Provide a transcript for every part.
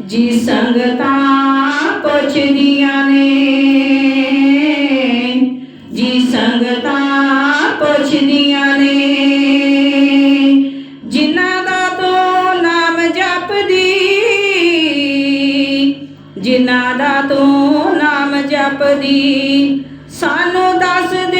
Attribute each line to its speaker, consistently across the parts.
Speaker 1: ਜੀ ਸੰਗਤਾਂ ਪੁੱਛਦੀਆਂ ਨੇ। ਜੀ ਸੰਗਤਾਂ ਪੁੱਛਦੀਆਂ ਨੇ। ਜਿਨ੍ਹਾਂ ਦਾ ਤੂੰ ਨਾਮ ਜਪਦੀ, ਜਿਨ੍ਹਾਂ ਦਾ ਤੂੰ ਨਾਮ ਜਪਦੀ, ਸਾਨੂੰ ਦੱਸ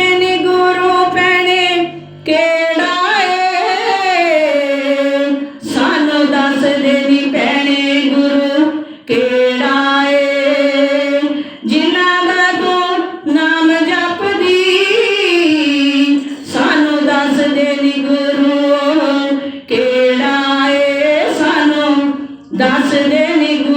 Speaker 1: Dancing in the gusto.